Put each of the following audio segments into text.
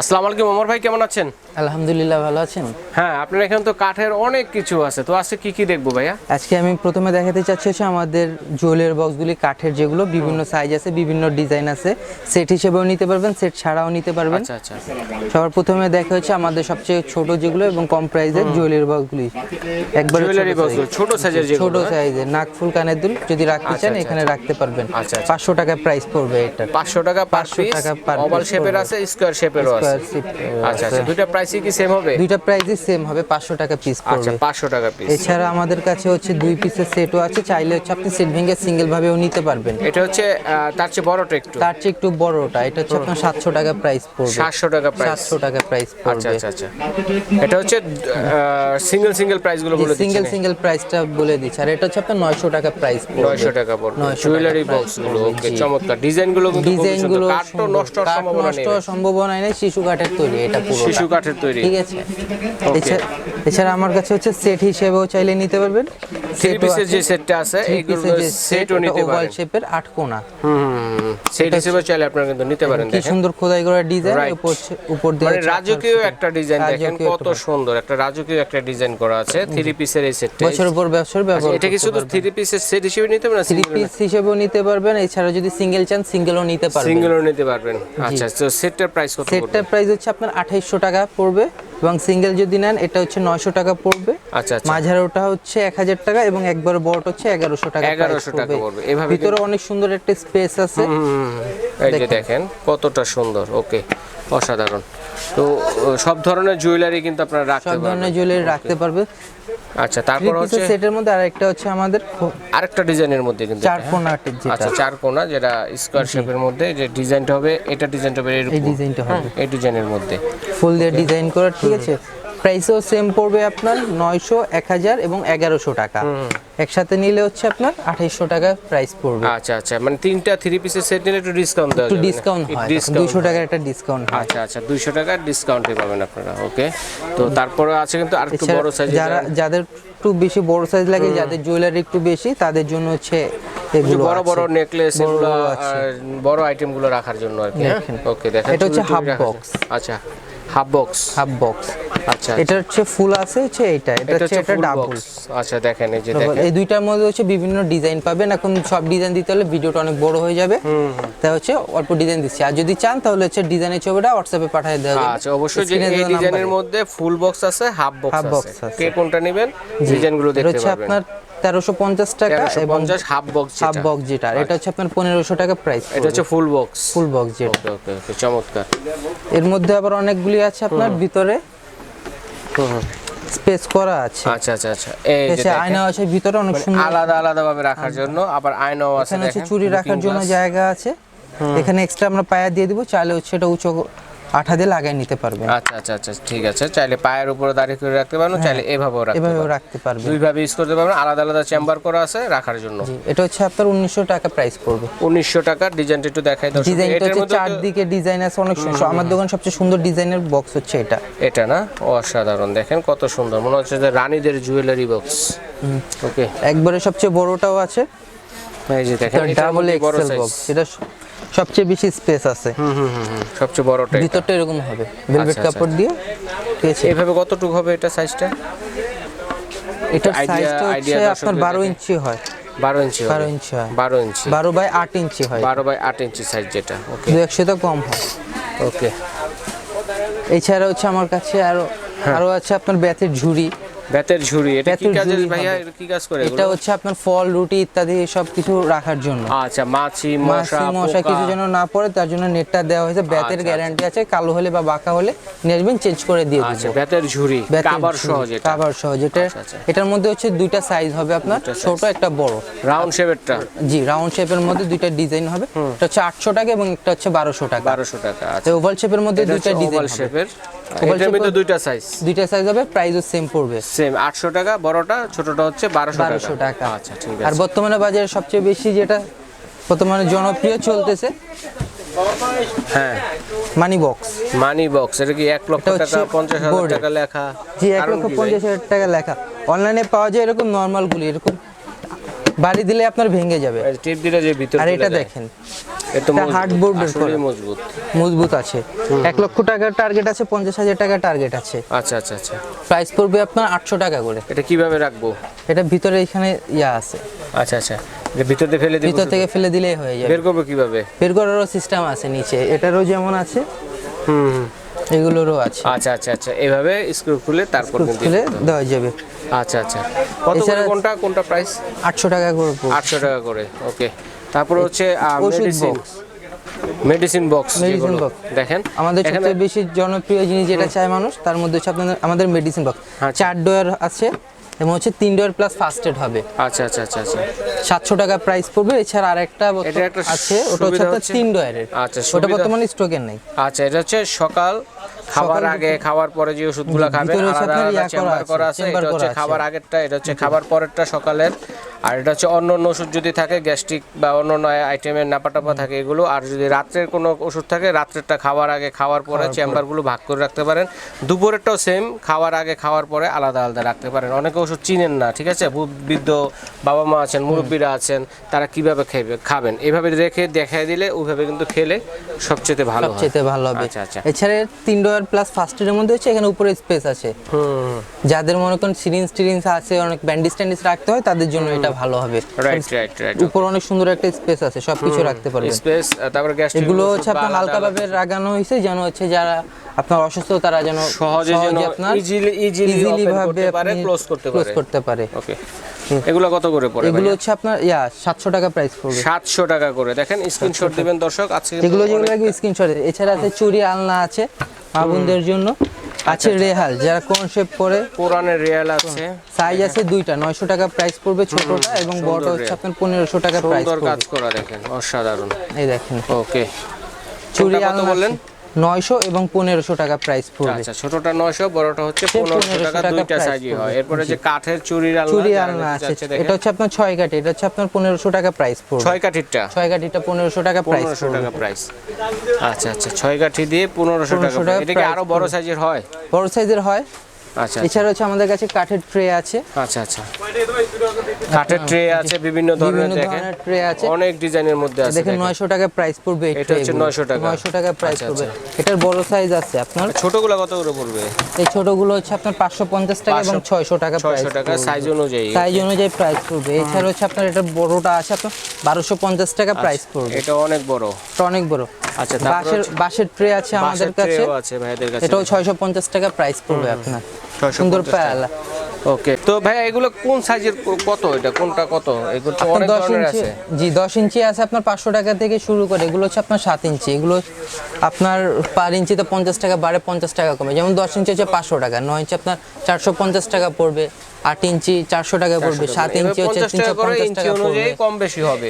আসসালামু আলাইকুম ওমর ভাই কেমন আছেন? আলহামদুলিল্লাহ ভালো আছেন? হ্যাঁ আপনার এখানে তো কাঠের অনেক কিছু আছে। তো আজকে কি কি দেখব ভাইয়া? আজকে আমি প্রথমে দেখাতে চাচ্ছি হচ্ছে আমাদের জুয়েলের বক্সগুলি কাঠের যেগুলো বিভিন্ন সাইজ আছে বিভিন্ন ডিজাইন আছে। সেট হিসেবেও নিতে পারবেন সেট ছাড়াও নিতে পারবেন। আচ্ছা আচ্ছা। সবার প্রথমে দেখা হচ্ছে আমাদের সবচেয়ে ছোট যেগুলো এবং কম প্রাইসের জুয়েলের বক্সগুলি একবার জুয়েলারি বক্স ছোট সাইজের যে ছোট সাইজের নাক ফুল কানের দুল যদি রাখতে চান এখানে রাখতে পারবেন। আচ্ছা, আচ্ছা। পাঁচশো টাকা প্রাইস পড়বে এটা পাঁচশো টাকা পার 500 টাকা per ওভাল শেপের আছে স্কোয়ার শেপেরও আছে। আচ্ছা আচ্ছা দুইটা প্রাইসই কি সেম হবে? দুইটা প্রাইসই সেম হবে পাঁচশো টাকা পিস আচ্ছা পড়বে। পাঁচশো টাকা পিস এছাড়া আমাদের কাছে হচ্ছে দুই পিসের সেটও আছে চাইলে হচ্ছে আপনি সেট ভেঙে সিঙ্গেল ভাবেও নিতে পারবেন। এটা হচ্ছে তার চেয়ে বড়টা একটু। তার চেয়ে একটু বড়টা এটা হচ্ছে আপনার সাতশো টাকা প্রাইস পড়বে। সাতশো টাকা প্রাইস সাতশো টাকা প্রাইস আচ্ছা পড়বে। আচ্ছা আচ্ছা। এটা হচ্ছে সিঙ্গেল সিঙ্গেল প্রাইসগুলো বলে সিঙ্গেল সিঙ্গেল প্রাইসটা বলে দিচ্ছি। আর এটা হচ্ছে আপনার নয়শো টাকা প্রাইস পড়বে। 900 টাকা পড়বে। জুয়েলারি বক্সগুলো ওকে চমৎকার। ডিজাইনগুলো কিন্তু ডিজাইনগুলো কাঠ তো নষ্ট হওয়ার সম্ভাবনা নষ্ট নেই। সম্ভাবনা নেই শিশু কাঠের তৈরি এটা পুরো শিশু কাঠের তৈরি। ঠিক আছে। এছাড়া- এছাড়া আমার কাছে হচ্ছে সেট হিসেবেও চাইলে নিতে পারবেন। সেট পিসের যে সেটটা আছে এইগুলো সেটও নিতে পারবেন ওভাল শেপের আট কোনা। সেট হিসেবে চাইলে আপনারা কিন্তু নিতে পারেন কি সুন্দর খোদাই করা ডিজাইন উপর উপর দিয়ে মানে রাজকীয় একটা ডিজাইন দেখেন কত সুন্দর একটা রাজকীয় একটা ডিজাইন করা আছে থ্রি পিসের এই সেটটা বছর পর বছর ব্যবহার এটা কি শুধু থ্রি পিসের সেট হিসেবে নিতে পারেন থ্রি পিস হিসেবেও নিতে পারবেন এছাড়া যদি সিঙ্গেল চান সিঙ্গেলও নিতে পারবেন। সিঙ্গেলও নিতে পারবেন। আচ্ছা তো সেটটার প্রাইস কত সেটটার প্রাইস হচ্ছে আপনার আঠাইশশো টাকা পড়বে এবং সিঙ্গেল যদি নেন এটা হচ্ছে নয়শো টাকা পড়বে। আচ্ছা আচ্ছা। মাঝারোটা হচ্ছে এক হাজার টাকা এবং একবার বড়টা হচ্ছে এগারোশো টাকা price 1100 টাকা পড়বে। এভাবে ভিতরে অনেক সুন্দর একটা স্পেস আছে। এই যে দেখেন। কতটা সুন্দর ওকে অসাধারণ। তো সব ধরনের জুয়েলারি কিন্তু আপনারা রাখতে পারবেন সব ধরনের জুয়েলারি রাখতে পারবে। আচ্ছা তারপর হচ্ছে সেটের মধ্যে আরেকটা হচ্ছে আমাদের আরেকটা ডিজাইনের মধ্যে কিন্তু চার হ্যাঁ? যেটা। আচ্ছা চার কোনা যেটা স্কোয়ার শেপের মধ্যে যে ডিজাইনটা হবে এটা ডিজাইনটা হবে এই ডিজাইনটা হবে। এই ডিজাইনের মধ্যে। ফুল দিয়ে ডিজাইন করা ঠিক আছে? প্রাইসও সেম পড়বে আপনার নয়শো এক হাজার এবং এগারোশো টাকা। একসাথে নিলে হচ্ছে আপনার আঠাইশশো টাকা প্রাইস পড়বে। আচ্ছা আচ্ছা মানে তিনটা থ্রি পিসের সেট নিলে একটু ডিসকাউন্ট দেওয়া ডিসকাউন্ট হয় দুইশো টাকার একটা ডিসকাউন্ট হয়। আচ্ছা আচ্ছা দুইশো টাকার ডিসকাউন্টে পাবেন আপনারা ওকে তো তারপরে আছে কিন্তু আর একটু বড় সাইজ যারা যাদের একটু বেশি বড় সাইজ লাগে যাদের জুয়েলারি একটু বেশি তাদের জন্য হচ্ছে বড় বড় নেকলেস এগুলো বড় আছে। আর বড় আইটেমগুলো রাখার জন্য আর কি। ওকে দেখেন এটা হচ্ছে box। জন্য। আচ্ছা। হাফ বক্স হাফ বক্স আচ্ছা এটা হচ্ছে ফুল আছে হচ্ছে এটা এটা হচ্ছে এটা ডাবল আচ্ছা দেখেন এই যে দেখেন। এই দুইটার মধ্যে হচ্ছে বিভিন্ন ডিজাইন পাবেন। এখন সব ডিজাইন দিতে হলে ভিডিওটা অনেক বড় হয়ে যাবে। তাই হচ্ছে অল্প ডিজাইন দিচ্ছি। আর যদি চান তাহলে হচ্ছে ডিজাইনের ছবিটা হোয়াটসঅ্যাপে পাঠিয়ে দেওয়া আচ্ছা অবশ্যই যে এই ডিজাইনের মধ্যে ফুল বক্স আছে হাফ বক্স আছে। কে কোনটা নেবেন? ডিজাইনগুলো এটা দেখতে হচ্ছে আপনার তেরোশো পঞ্চাশ টাকা এবং হাফ বক্স হাফ বক্স যেটা। এটা হচ্ছে আপনার পনেরোশো টাকা প্রাইস এটা হচ্ছে ফুল বক্স ফুল বক্স যেটা। ওকে ওকে ওকে চমৎকার। এর মধ্যে আবার অনেকগুলি আছে আপনার ভিতরে। স্পেস করা আছে। আচ্ছা আচ্ছা আচ্ছা। এই যে আয়না আছে ভিতরে অনেক মানে সুন্দর। আলাদা আলাদা ভাবে রাখার জন্য। আবার আয়নাও আছে এখানে চুরি রাখার জন্য জায়গা আছে। এখানে এক্সট্রা আমরা পায়া দিয়ে দিব। চাইলে হচ্ছে এটা উঁচু আঠা দিয়ে লাগাই নিতে পারবেন আচ্ছা আচ্ছা আচ্ছা ঠিক আছে। চাইলে পায়ের উপরে দাঁড়িয়ে করে রাখতে পারেন চাইলে এভাবেও রাখতে এভাবেও রাখতে পারবেন। দুই ভাবে ইউজ করতে পারবেন আলাদা আলাদা চেম্বার করা আছে রাখার জন্য। এটা হচ্ছে আপনার উনিশশো টাকা প্রাইস পড়বে। উনিশশো টাকার ডিজাইনটা একটু দেখাই দর্শক ডিজাইনটা হচ্ছে চারদিকে ডিজাইন আছে অনেক সুন্দর আমার দোকান সবচেয়ে সুন্দর ডিজাইনের বক্স হচ্ছে এটা। এটা না? অসাধারণ দেখেন কত সুন্দর। মনে হচ্ছে যে রানীদের জুয়েলারি বক্স ওকে একবারে সবচেয়ে বড়টাও আছে। এই যে দেখেন এটার ডাবল এক্সেল বক্স এটা সবচেয়ে বেশি স্পেস আছে। সবচেয়ে বড়টা। ভিতরটা এরকম হবে। ভেলভেট আচ্ছা, আচ্ছা। কাপড় দিয়ে ঠিক আছে এইভাবে কতটুকু হবে এটা সাইজটা এটা সাইজটা হচ্ছে আপনার বারো দেখেন। ইঞ্চি হয়। বারো ইঞ্চি বারো ইঞ্চি হয়। বারো ইঞ্চি। বারো বাই আট ইঞ্চি হয়। বারো বাই আট ইঞ্চি সাইজ যেটা ওকে দু একশো তো কম হয়। ওকে এছাড়া হচ্ছে আমার কাছে আরও হ্যাঁ। আরও আছে আপনার ব্যাথের ঝুড়ি। বেতের ঝুড়ি এটা কি বেতের ঝুড়ি ভাইয়া। কি কাজ করে এটা হচ্ছে আপনার ফল রুটি ইত্যাদি সব কিছু রাখার জন্য। আচ্ছা মাছি মশা মশা কিছু যেন না পড়ে তার জন্য নেটটা দেওয়া হয়েছে। ব্যাতের আচ্ছা, গ্যারান্টি আছে কালো হলে বা বাঁকা হলে নিয়ে চেঞ্জ করে দিয়ে আচ্ছা বেতের ঝুড়ি কাবার সহজ এটা। কাভার সহজ। এটা আচ্ছা, আচ্ছা। এটার মধ্যে হচ্ছে দুইটা সাইজ হবে আপনার ছোট একটা বড়। রাউন্ড শেপেরটা জি রাউন্ড শেপের মধ্যে দুইটা ডিজাইন হবে। এটা হচ্ছে আটশো টাকা এবং একটা হচ্ছে বারোশো টাকা। বারোশো টাকা আচ্ছা। ওভাল শেপের মধ্যে দুইটা ডিজাইন ওভাল হবে। এটার দুইটা সাইজ দুইটা সাইজ হবে প্রাইসও সেম পড়বে। সেম আটশো টাকা বড়টা ছোটটা হচ্ছে বারোশো বারোশো টাকা। টাকা আচ্ছা ঠিক আর বর্তমানে বাজারে সবচেয়ে বেশি যেটা বর্তমানে জনপ্রিয় চলতেছে হ্যাঁ। মানি বক্স মানি বক্স এটা কি লক্ষ টাকা হচ্ছে পঞ্চাশ হাজার টাকা লেখা? জি লক্ষ কি ভাই? পঞ্চাশ হাজার টাকা লেখা। অনলাইনে পাওয়া যায় এরকম এরকম বাড়ি দিলে আপনার ভেঙে যাবে। টিপ দিলে যে ভিতরে আর এটা দেখেন। হার্ডবোর্ডের মজবুত মজবুত। আছে। এক লক্ষ টাকার টার্গেট আছে পঞ্চাশ হাজার টাকার টার্গেট আছে। আচ্ছা আচ্ছা আচ্ছা। প্রাইস পড়বে আপনার আটশো টাকা করে। এটা কীভাবে রাখব? এটা ভিতরে এখানে ইয়া আছে। আচ্ছা আচ্ছা। ভিতরে ফেলে ভিতর থেকে ফেলে দিলেই হয়ে যাবে। বের করব কীভাবে? বের করারও সিস্টেম আছে নিচে। এটারও যেমন আছে হুম। এগুলোরও আছে। আচ্ছা আচ্ছা আচ্ছা। এভাবে স্ক্রু খুলে তারপর খুলে দেওয়া যাবে। আচ্ছা আচ্ছা। কত কোনটা? কোনটা প্রাইস আটশো টাকা করে পড়বে। আটশো টাকা করে ওকে তারপর হচ্ছে ওষুধ মেডিসিন box। মেডিসিন বক্স দেখেন আমাদের সবচেয়ে বেশি জনপ্রিয় জিনিস যেটা চায় মানুষ তার মধ্যে হচ্ছে আপনাদের আমাদের মেডিসিন বক্স আচ্ছা। চার ডোয়ার আছে এবং হচ্ছে তিন ডোয়ার প্লাস ফার্স্ট এড হবে। আচ্ছা আচ্ছা আচ্ছা আচ্ছা। সাতশো টাকা প্রাইস পড়বে। এছাড়া আরেকটা একটা আছে ওটা হচ্ছে আপনার তিন ডোয়ারের। আচ্ছা, ওটা বর্তমানে স্টকের নেই। আচ্ছা এটা হচ্ছে সকাল খাবার আগে খাওয়ার পরে যে ওষুধগুলো খাবেন ভিতরে আলাদা আপনার আলাদা করা চেম্বার করা আছে এটা হচ্ছে আছে। খাবার আগেরটা এটা হচ্ছে খাবার পরেরটা সকালের। আর এটা হচ্ছে অন্য অন্য ওষুধ যদি থাকে গ্যাস্ট্রিক বা অন্য অন্য আইটেমের নাপা টাপা থাকে এগুলো। আর যদি রাত্রের কোনো ওষুধ থাকে রাত্রেরটা খাওয়ার আগে খাওয়ার পরে চেম্বারগুলো ভাগ করে রাখতে পারেন। দুপুরেরটাও সেম খাওয়ার আগে খাওয়ার পরে আলাদা আলাদা রাখতে পারেন। অনেকে ওষুধ চিনেন না ঠিক আছে? বৃদ্ধ বাবা মা আছেন মুরব্বীরা আছেন তারা কীভাবে খেবে খাবেন? এভাবে রেখে দেখাই দিলে ওইভাবে কিন্তু খেলে সবচেয়ে ভালো সবচেয়ে ভালো হবে। আচ্ছা, আচ্ছা। এছাড়া তিন ডোয়ার প্লাস ফার্স্ট এর মধ্যে হচ্ছে এখানে উপরে স্পেস আছে। হুম যাদের মনে করেন সিরিঞ্জ টিরিঞ্জ আছে অনেক ব্যান্ডিজ ট্যান্ডিজ রাখতে হয় তাদের জন্য এটা ভালো হবে। রাইট রাইট রাইট উপর অনেক সুন্দর একটা স্পেস আছে সবকিছু রাখতে পারবেন। স্পেস তারপরে গ্যাস এগুলো হচ্ছে আপনার হালকা ভাবে লাগানো হয়েছে যেন হচ্ছে যারা আপনার অসুস্থ তারা যেন সহজে যেন আপনার ইজিলি ইজিলি ওপেন করতে পারে ক্লোজ করতে পারে। ক্লোজ করতে পারে। ওকে এগুলো কত করে পড়ে এগুলো হচ্ছে আপনার ইয়া সাতশো টাকা প্রাইস পড়বে। সাতশো টাকা করে। দেখেন স্ক্রিনশট দিবেন দর্শক আজকে এগুলো যেগুলো স্ক্রিনশট এছাড়া আছে চুরি আলনা আছে মা বোনদের জন্য। আছে রেহাল যারা কোন শেপ পরে কোরআনের রিয়াল আছে। সাইজ আছে দুইটা নয়শো টাকা প্রাইস পড়বে ছোটটা এবং বড়টা হচ্ছে আপনার পনেরোশো টাকা প্রাইস সুন্দর কাজ করা দেখেন অসাধারণ। এই দেখেন। ওকে চুরি কত বললেন? নয়শো এবং 1500 টাকা প্রাইস পড়বে। আচ্ছা ছোটটা নয়শো বড়টা হচ্ছে 1500 টাকা দুইটা সাইজই হয়। এরপরে যে কাঠের চুরির আলনা চুরির আলনা আছে এটা হচ্ছে আপনার ছয় কাঠি এটা হচ্ছে আপনার পনেরোশো টাকা প্রাইস পড়বে। ছয় কাঠিরটা? ছয় কাঠিটা পনেরোশো টাকা প্রাইস পনেরোশো পড়বে। টাকা প্রাইস আচ্ছা আচ্ছা ছয় কাঠি দিয়ে পনেরোশো টাকা 1500 টাকা এটা কি আরও বড় সাইজের হয়? বড় সাইজের হয়। আচ্ছা এছাড়া হচ্ছে আমাদের কাছে কাঠের ট্রে আছে। আচ্ছা আচ্ছা। কাঠের ট্রে আছে বিভিন্ন ধরনের দেখেন। ট্রে আছে। অনেক ডিজাইনের মধ্যে আছে দেখেন দেখেন। নয়শো টাকা প্রাইস পড়বে এটা হচ্ছে 900 টাকা। 900 টাকা প্রাইস আচ্ছা, পড়বে। এটার বড় সাইজ আছে আপনার। ছোটগুলো কত করে পড়বে? এই ছোটগুলো হচ্ছে আপনার পাঁচশো পঞ্চাশ টাকা এবং 500 ছয়শো টাকা প্রাইস ছয়শো টাকা সাইজ অনুযায়ী সাইজ অনুযায়ী প্রাইস পড়বে। এছাড়া হচ্ছে আপনার এটা বড়টা আছে আপনার বারোশো পঞ্চাশ টাকা প্রাইস পড়বে। এটা অনেক বড়। এটা অনেক বড়। আচ্ছা, বাঁশের বাঁশের ট্রে আছে আমাদের কাছে। এটাও ছয়শো পঞ্চাশ টাকা প্রাইস পড়বে আপনার। 650 সুন্দর। পায়ালা ওকে তো ভাই এগুলো কোন সাইজের কত এটা? কোনটা কত? এগুলো তো অনেক দশ ধরনের ইঞ্চি আছে। জি দশ ইঞ্চি আছে আপনার পাঁচশো টাকা থেকে শুরু করে এগুলো হচ্ছে আপনার সাত ইঞ্চি। এগুলো আপনার পার ইঞ্চিতে পঞ্চাশ টাকা বাড়ে পঞ্চাশ টাকা কমে। যেমন দশ ইঞ্চি হচ্ছে পাঁচশো টাকা নয় ইঞ্চি আপনার চারশো পঞ্চাশ টাকা পড়বে আট ইঞ্চি চারশো টাকা পড়বে সাত ইঞ্চি হচ্ছে 50 তিনশো টাকা ইঞ্চি পড়বে অনুযায়ী কম বেশি হবে।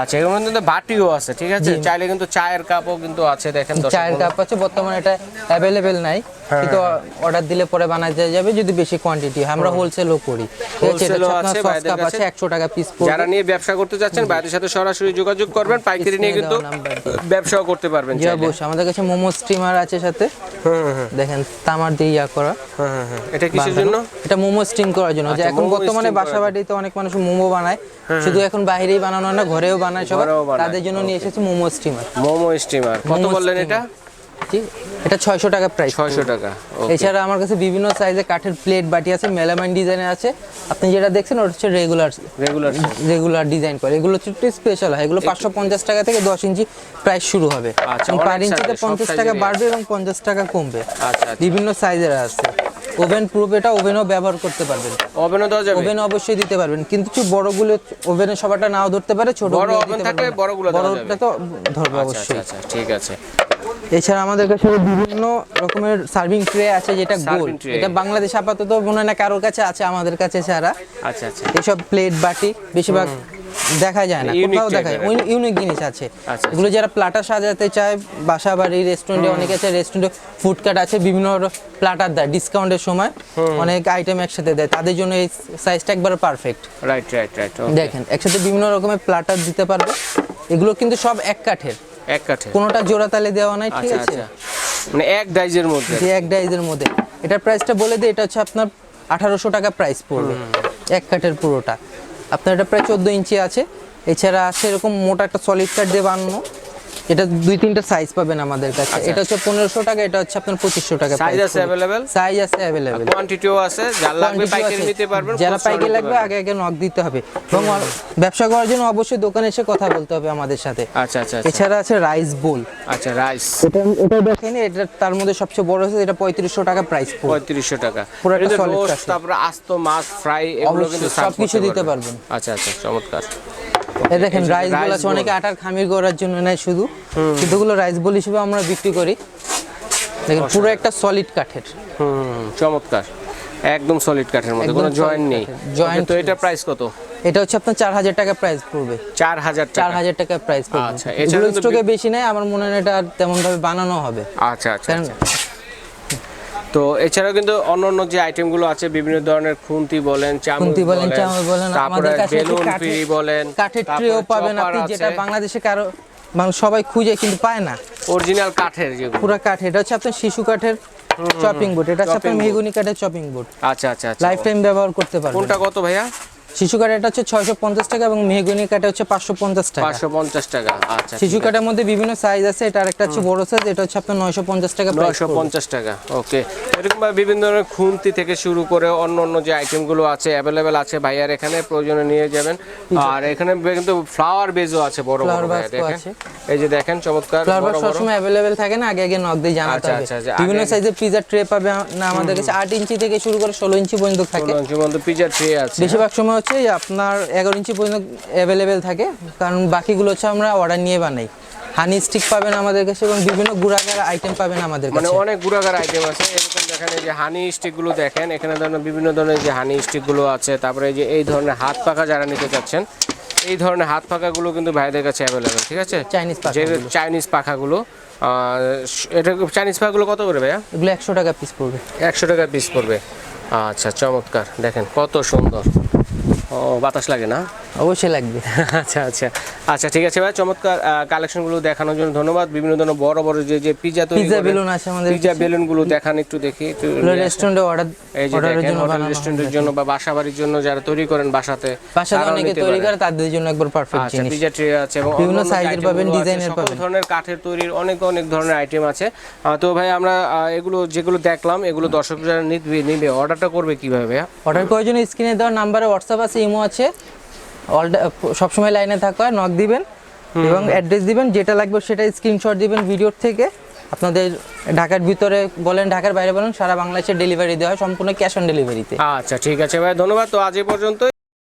আচ্ছা এর মধ্যে কিন্তু বাটিও আছে ঠিক আছে? চাইলে কিন্তু চায়ের কাপও কিন্তু আছে দেখেন চায়ের। কাপ আছে বর্তমানে এটা অ্যাভেলেবেল নাই। হ্যাঁ, কিন্তু অর্ডার দিলে পরে বানাতে যাবে যদি বেশি কোয়ান্টিটি হয়। আমরা হোলসেলও করি। ঠিক আছে কাপ কাছে। আছে একশো টাকা পিস যারা নিয়ে ব্যবসা করতে যাচ্ছেন বাইরের সাথে সরাসরি যোগাযোগ করবেন পাইকারি নিয়ে কিন্তু ব্যবসাও করতে পারবেন জি অবশ্যই আমাদের কাছে মোমো স্টিমার আছে সাথে। দেখেন তামার দিয়ে ইয়া করা। হ্যাঁ হ্যাঁ হ্যাঁ এটা কিসের জন্য? এটা মোমো স্টিম করার জন্য। যে আচ্ছা, এখন বর্তমানে বাসা বাড়িতে অনেক মানুষ মোমো বানায়। শুধু এখন বাইরেই বানানো হয় না ঘরেও বানায় সবাই। তাদের জন্য নিয়ে এসেছি মোমো স্টিমার মোমো স্টিমার কত বললেন এটা? জি এটা ছয়শো টাকা প্রাইস ছয়শো টাকা এছাড়া আমার কাছে বিভিন্ন সাইজে কাঠের প্লেট বাটি আছে মেলামাইন ডিজাইনের আছে। আপনি যেটা দেখছেন ওটা হচ্ছে রেগুলার রেগুলার রেগুলার ডিজাইন করে। এগুলো হচ্ছে একটু স্পেশাল হয়। এগুলো পাঁচশো পঞ্চাশ টাকা থেকে দশ ইঞ্চি প্রাইস শুরু হবে। আচ্ছা, পার ইঞ্চিতে পঞ্চাশ টাকা বাড়বে এবং পঞ্চাশ টাকা কমবে। আচ্ছা আচ্ছা। বিভিন্ন সাইজের আছে। ওভেন প্রুফ এটা ওভেনও ব্যবহার করতে পারবেন। ওভেনও দেওয়া যাবে? ওভেন অবশ্যই দিতে পারবেন। কিন্তু একটু বড়গুলো ওভেনে সবারটা নাও ধরতে পারে ছোট বড় oven থাকলে বড়গুলো বড়টা তো ধরবে আচ্ছা অবশ্যই। আচ্ছা আচ্ছা ঠিক আছে। এছাড়া আমাদের কাছে বিভিন্ন রকমের সার্ভিং ট্রে আছে যেটা গোল। এটা বাংলাদেশ আপাতত মনে হয় না কারোর কাছে আছে আমাদের কাছে ছাড়া। আচ্ছা আচ্ছা। এইসব প্লেট বাটি বেশিরভাগ দেখা যায় না। কোথাও দেখা যায়। ইউনিক জিনিস আছে। আচ্ছা। এগুলো যারা প্লাটার সাজাতে চায় বাসা বাড়ি রেস্টুরেন্টে অনেকে আছে রেস্টুরেন্টে ফুডকার্ট আছে বিভিন্ন প্লাটার দেয় ডিসকাউন্টের সময় অনেক আইটেম একসাথে দেয়। তাদের জন্য এই সাইজটা একবার পারফেক্ট রাইট রাইট রাইট দেখেন একসাথে বিভিন্ন রকমের প্লাটার দিতে পারবে। এগুলো কিন্তু সব এক কাঠের। এক কাঠে। কোনোটা জোড়া তালে দেওয়া নাই ঠিক আচ্ছা আছে? আচ্ছা। মানে এক ডাইজের মধ্যে। যে এক ডাইজের মধ্যে। এটার প্রাইসটা বলে দিই এটা হচ্ছে আপনার আঠারোশো টাকা প্রাইস পড়বে। এক কাঠের পুরোটা। আপনার এটা প্রায় চোদ্দ ইঞ্চি আছে। এছাড়া আছে এরকম মোটা একটা সলিড কাঠ দিয়ে বানানো। এটা দুই তিনটা সাইজ পাবেন আমাদের কাছে। আচ্ছা। এটা হচ্ছে পনেরোশো টাকা এটা হচ্ছে আপনার পঁচিশশো টাকা সাইজ আছে অ্যাভেলেবেল সাইজ আছে অ্যাভেলেবেল কোয়ান্টিটিও আছে যার লাগবে পাইকারি নিতে পারবেন যারা পাইকারি লাগবে আগে আগে নক দিতে হবে। এবং ব্যবসা করার জন্য অবশ্যই দোকানে এসে কথা বলতে হবে আমাদের সাথে। আচ্ছা আচ্ছা আচ্ছা। এছাড়া আছে রাইস বোল আচ্ছা রাইস এটা এটা দেখেন এটা তার মধ্যে সবচেয়ে বড় আছে এটা পঁয়ত্রিশশো টাকা প্রাইস পঁয়ত্রিশশো টাকা। পুরো একটা এটাতে solid roast, তারপরে আস্ত মাছ ফ্রাই এগুলো কিন্তু সবকিছু দিতে পারবেন। আচ্ছা আচ্ছা চমৎকার। এই দেখেন রাইস বোল আছে অনেকে আটার খামির করার জন্য নেয় শুধু। শুধুগুলো রাইস বোল হিসেবে আমরা বিক্রি করি। দেখেন পুরো একটা সলিড কাঠের। হুম চমৎকার। একদম সলিড কাঠের মধ্যে কোনো জয়েন্ট নেই। joint Okay, তো এটা প্রাইস কত? এটা হচ্ছে আপনার চার হাজার টাকা প্রাইস পড়বে। চার হাজার চার হাজার টাকা প্রাইস পড়বে। আচ্ছা, এছাড়া এগুলো স্টকে বেশি নেই আমার মনে হয় এটা তেমন ভাবে বানানো হবে। আচ্ছা আচ্ছা আচ্ছা। তো এছাড়াও কিন্তু অন্য অন্য যে আইটেমগুলো আছে বিভিন্ন ধরনের খুন্তি বলেন চামুন্তি বলেন, চামচ বলেন, আমাদের কাছে বেলুন বলেন কাঠের ট্রেও পাবেন আপনি যেটা বাংলাদেশে কারও মানুষ সবাই খুঁজে কিন্তু পায় না। অরিজিনাল কাঠের যে পুরো কাঠ এটা হচ্ছে আপনার শিশু কাঠের চপিং বোর্ড এটা হচ্ছে আপনার মেহগুনি কাঠের চপিং বোর্ড আচ্ছা আচ্ছা আচ্ছা। লাইফ টাইম ব্যবহার করতে পারবেন। কোনটা কত ভাইয়া? শিশু কাঠ হচ্ছে ছয়শো পঞ্চাশ টাকা এবং মেহগুনি কাঠে হচ্ছে পাঁচশো পঞ্চাশ টাকা। পাঁচশো পঞ্চাশ টাকা আচ্ছা শিশু কাঠের মধ্যে বিভিন্ন সাইজ আছে এটা আরেকটা হচ্ছে বড় সাইজ এটা হচ্ছে আপনার নয়শো পঞ্চাশ টাকা নয়শো পঞ্চাশ টাকা ওকে এরকম ভাবে বিভিন্ন ধরনের খুন্তি থেকে শুরু করে অন্য অন্য যে আইটেমগুলো আছে অ্যাভেলেবেল আছে ভাইয়ার এখানে প্রয়োজনে নিয়ে যাবেন। আর এখানে কিন্তু ফ্লাওয়ার বেজও আছে বড় বড় দেখেন। এই যে দেখেন চমৎকার ফ্লাওয়ার সবসময় অ্যাভেলেবেল থাকে না আগে আগে নক দিয়ে জানাতে আচ্ছা, হবে। আচ্ছা, আচ্ছা, বিভিন্ন সাইজের পিজার ট্রে পাবে না আমাদের কাছে আট ইঞ্চি থেকে শুরু করে ষোলো ইঞ্চি পর্যন্ত থাকে। পিজা ট্রে আছে। বেশিরভাগ সময় হচ্ছে আপনার এগারো ইঞ্চি পর্যন্ত অ্যাভেলেবেল থাকে। কারণ বাকিগুলো হচ্ছে আমরা অর্ডার নিয়ে বানাই। হানি স্টিক পাবেন আমাদের কাছে এবং বিভিন্ন গুড়াগাড়া আইটেম পাবেন আমাদের মানে কাছে। অনেক গুড়াগার আইটেম আছে। এরকম দেখেন এই যে হানি স্টিকগুলো দেখেন এখানে ধরেন বিভিন্ন ধরনের যে হানি স্টিকগুলো আছে তারপরে এই যে এই ধরনের হাত পাখা যারা নিতে চাচ্ছেন এই ধরনের হাত পাখাগুলো কিন্তু ভাইদের কাছে অ্যাভেলেবেল ঠিক আছে? চাইনিজ যে পাখা চাইনিজ পাখাগুলো এটা চাইনিজ পাখাগুলো কত করে ভাইয়া? এগুলো একশো টাকা পিস পড়বে। একশো টাকা পিস পড়বে। আচ্ছা চমৎকার। দেখেন কত সুন্দর। ও বাতাস লাগে না। অবশ্যই লাগবে। আচ্ছা আচ্ছা। আচ্ছা ঠিক আছে ভাই চমৎকার কালেকশনগুলো দেখানোর জন্য ধন্যবাদ। বিভিন্ন ধরনের বড় বড় যে যে পিজা তৈরি পিৎজা বেলুন আছে আমাদের পিজা বেলুনগুলো দেখান একটু দেখি রেস্টুরেন্টে অর্ডার এই যে অর্ডারের জন্য হোটেল রেস্টুরেন্টের জন্য বা বাসা বাড়ির জন্য যারা তৈরি করেন বাসাতে বাসাতে অনেকে তৈরি করে তাদের জন্য একবার পারফেক্ট আচ্ছা জিনিস। পিজা ট্রে আছে এবং বিভিন্ন সাইজের পাবেন, ডিজাইনের পাবেন। ধরনের কাঠের তৈরির অনেক অনেক ধরনের আইটেম আছে। তো ভাই আমরা এগুলো যেগুলো দেখলাম এগুলো দর্শক যারা নিবে নিবে। অর্ডারটা করবে কীভাবে অর্ডার করার জন্য স্ক্রিনে দেওয়া নাম্বারে হোয়াটসঅ্যাপ আছে ইমো আছে। সবসময় লাইনে থাকা হয় নক দিবেন এবং অ্যাড্রেস দিবেন যেটা লাগবে সেটা স্ক্রিনশট দিবেন ভিডিওর থেকে। আপনাদের ঢাকার ভিতরে বলেন ঢাকার বাইরে বলেন সারা বাংলাদেশে ডেলিভারি দেওয়া হয় সম্পূর্ণ ক্যাশ অন ডেলিভারিতে আচ্ছা ঠিক আছে ভাই ধন্যবাদ। তো আজ এই পর্যন্ত